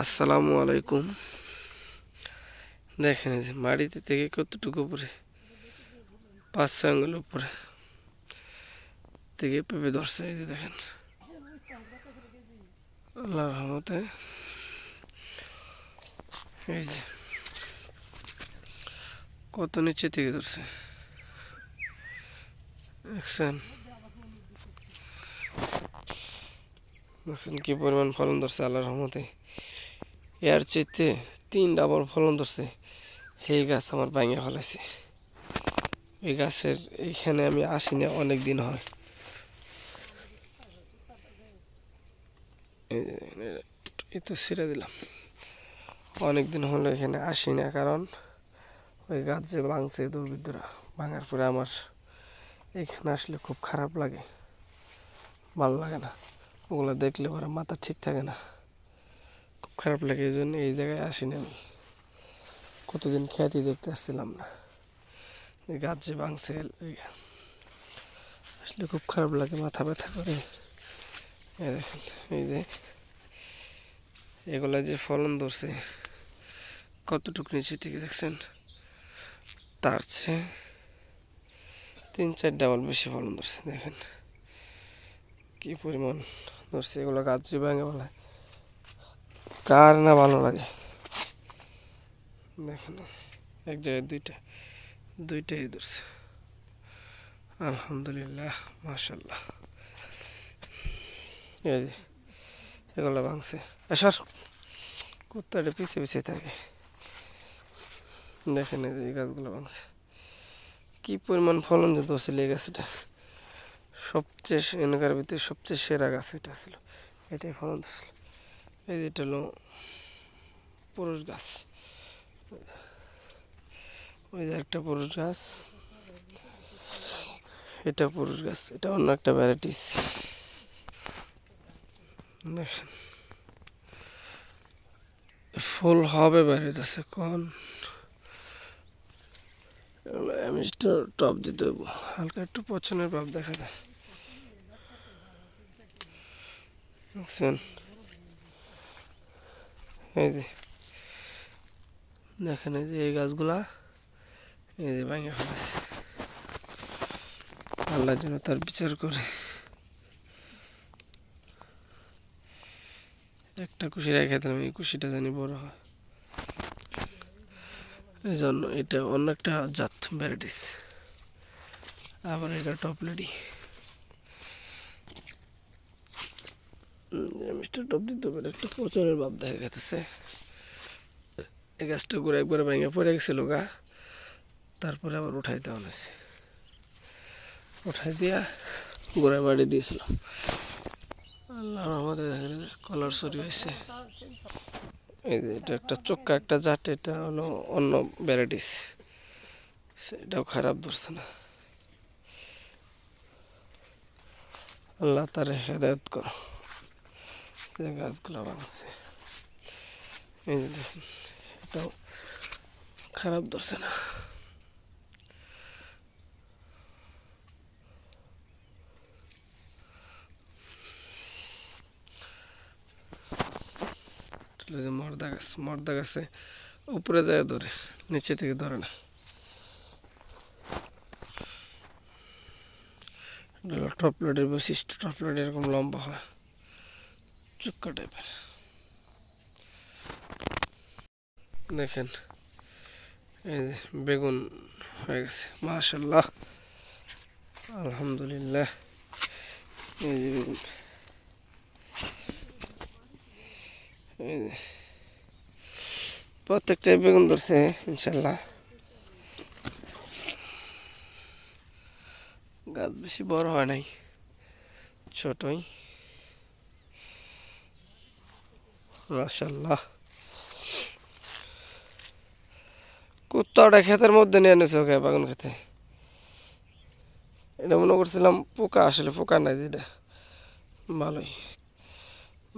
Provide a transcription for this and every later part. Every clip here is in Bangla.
আসসালামু আলাইকুম। দেখেন যে মাটিতে থেকে কতটুকু উপরে? পাঁচ ছয় আঙ্গুল উপরে। থেকে পেঁপে ধরছে এই যে দেখেন। আল্লাহ এই যে। কত নিচে থেকে ধরছে? কি পরিমাণ ফলন ধরছে আল্লাহ রহমতে। এর চেয়ে তিন ডাবল ফলন ধরছে। সেই গাছ আমার ভাঙে ফেলেছে এই গাছের এইখানে আমি আসি না অনেক দিন হয়। এই তো ছেড়ে দিলাম। অনেক দিন হলো এখানে আসি না কারণ ওই গাছ যে ভাঙছে দুর্বৃত্তরা, ভাঙার পরে আমার এখানে আসলে খুব খারাপ লাগে। ভালো লাগে না। ওগুলো দেখলে পরে মাথা ঠিক থাকে না। খারাপ লাগে এই জন্য এই জায়গায় আসিনি আমি। কতদিন খ্যাতি দেখতে আসছিলাম না। গাছ যে ভাঙছে আসলে খুব খারাপ লাগে মাথা ব্যথা করে। দেখেন, এই যে এগুলা যে ফলন ধরছে, কতটুকু নিচে থেকে দেখছেন? তার চেয়ে তিন চার ডাবল বেশি ফলন ধরছে, দেখেন। কি পরিমাণ ধরছে এগুলো গাছ যে ভাঙে বলে। কার না ভালো লাগে? দেখেন, এক জায়গায় দুইটা, দুইটাই ধরছে। আলহামদুলিল্লাহ মাশাল্লাহ এই যে, এগুলো ভাঙছে। আসার কুত্তাটা পিছিয়ে পিছিয়ে থাকে। দেখেন এই যে, এই গাছগুলো ভাঙছে। কি পরিমাণ ফলন যে ধরছিল এই গাছটা। সবচেয়ে এলাকার ভিতরে সবচেয়ে সেরা গাছ এটা ছিল। এটাই ফলন ধরছিল। এই যে এটা হলো পুরুষ গাছ। ওই যে একটা পুরুষ গাছ। এটা পুরুষ গাছ, এটা অন্য একটা ভ্যারাইটিস দেখেন। ফুল হবে বেরোতেছে কোন আমি টপ দিতে হইব হালকা একটু পছন্দের ভাব দেখা যায়। দেখছেন? এই যে। দেখেন এই যে এই গাছগুলা, এই যে ভেঙে ফেলেছে। আল্লাহ যেন তার বিচার করে। একটা কুশি রেখে দিলাম, এই কুশিটা জানি বড় হয়। এই জন্য এটা অন্য একটা জাত, ভ্যারাইটিস। আবার এটা টপ লেডি মিস্টার টপ দিতে একটা প্রচারের ভাব দেখা গেছে। এই গাছটা ঘুরে একবার ভেঙে পড়ে গেছিল গা। তারপরে আবার উঠাইতে হয়েছে। উঠাই দিয়া গোড়ায় বাড়ি দিয়েছিলাম আল্লাহ আমাদের কলার সরি হয়েছে। এই যে এটা একটা চোক্কা, একটা জাত, এটা হলো অন্য ভ্যারাইটিস। সেটাও খারাপ ধরছে না। আল্লাহ তার হেদায়ত করো গাছগুলো ভাঙছে এই এটাও খারাপ ধরছে না যে মর্দা গাছ মর্দা গাছে উপরে যায় ধরে নিচে থেকে ধরে না হলো টপলেটের বৈশিষ্ট্য টপলেট এরকম লম্বা হয় চুক্কা টাইপের দেখেন, এই বেগুন হয়ে গেছে মাশাল্লাহ আলহামদুলিল্লাহ, এই যে বেগুন। প্রত্যেকটাই বেগুন ধরছে ইনশাল্লাহ গাছ বেশি বড় হয় নাই, ছোটই। মাশাল্লাহ কুত্তাটা ক্ষেতের মধ্যে নিয়ে এনেছে ওকে বাগান খেতে। এটা মনে করছিলাম পোকা, আসলে পোকা নাই যেটা ভালোই।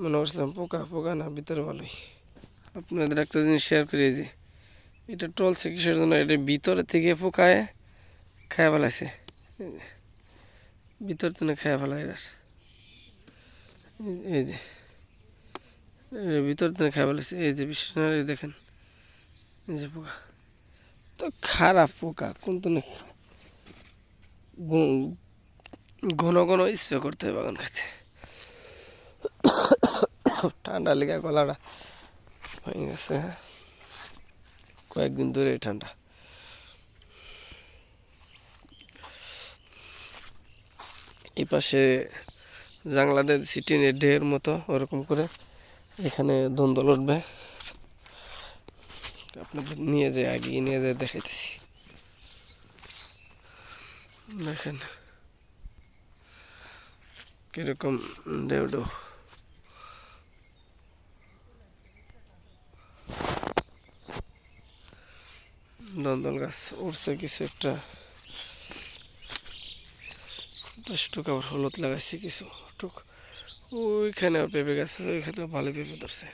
মনে করছিলাম পোকা পোকা না, ভিতরে ভালোই। আপনাদের একটা জিনিস শেয়ার করি যে এটা টলছে কিসের জন্য? এটা ভিতরে থেকে পোকায় খায় ফেলাইছে। ভিতর থেকে খায় ফেলায় এই যে ভিতর দিয়ে খাই বলেছে এই যে করে দেখেন যে পোকা। তো খারাপ পোকা কিন্তু না ঘন- ঘন স্প্রে করতে হবে বাগান খাতে ঠান্ডা লেগে গলাটা হয়ে গেছে হ্যাঁ। কয়েকদিন ধরে ঠান্ডা। এই পাশে জাংলাদের সিটিনের ঢের মতো, ওরকম করে। এখানে দ্বন্দ্ব উঠবে আপনাদের নিয়ে যায় আগিয়ে নিয়ে যায় দেখাইতেছি। দেখেন। কীরকম ঢেউ দন্দল গাছ উঠছে কিছু একটা। দশ আবার হলুদ লাগাইছি কিছু টুক। ওইখানে আর পেঁপে গাছ আছে ওইখানে ভালো পেঁপে ধরছে।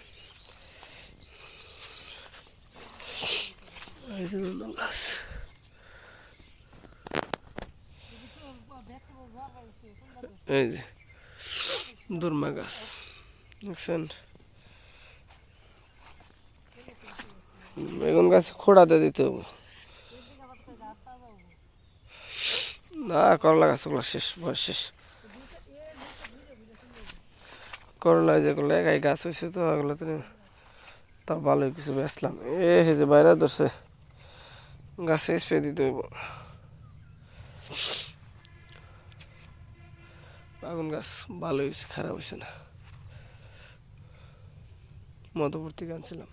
গাছ। এই যে দুর্মা গাছ, দেখছেন? বেগুন গাছ খোড়াতে দিতে হবে। না, করলা গাছ ওগুলো শেষ, বয়স শেষ। করলা যেগুলো একাই গাছ হয়েছে তো ওগুলো তো তা ভালোই কিছু বেচলাম। এ যে বাইরে ধরছে, গাছে স্প্রে দিতে হইব। আগুন গাছ ভালো হয়েছে খারাপ হয়েছে না। মধ্যবর্তী গানছিলাম।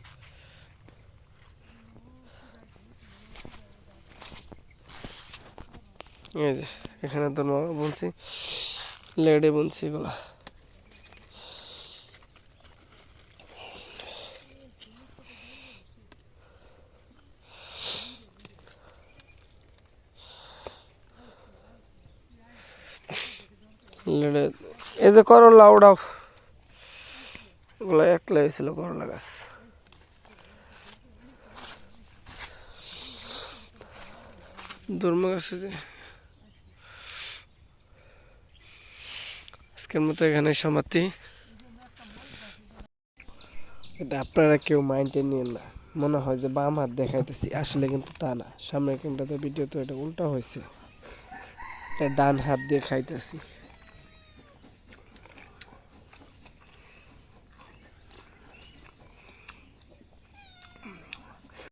এই যে, এখানে তো বলছি লেডে বুনছি এগুলা। এই যে করলা ওড়াও ওগুলো একলা হয়েছিল করলা গাছ। দুর্মা গাছে আজকের মতো এখানে সমাপ্তি। এটা আপনারা কেউ মাইন্ডে নিন না। মনে হয় যে বাম হাত দেখাইতেছি, আসলে কিন্তু তা না। সামনের ক্যামেরাতে ভিডিও তো এটা উল্টা হয়েছে। এটা ডান হাত দিয়ে খাইতেছি।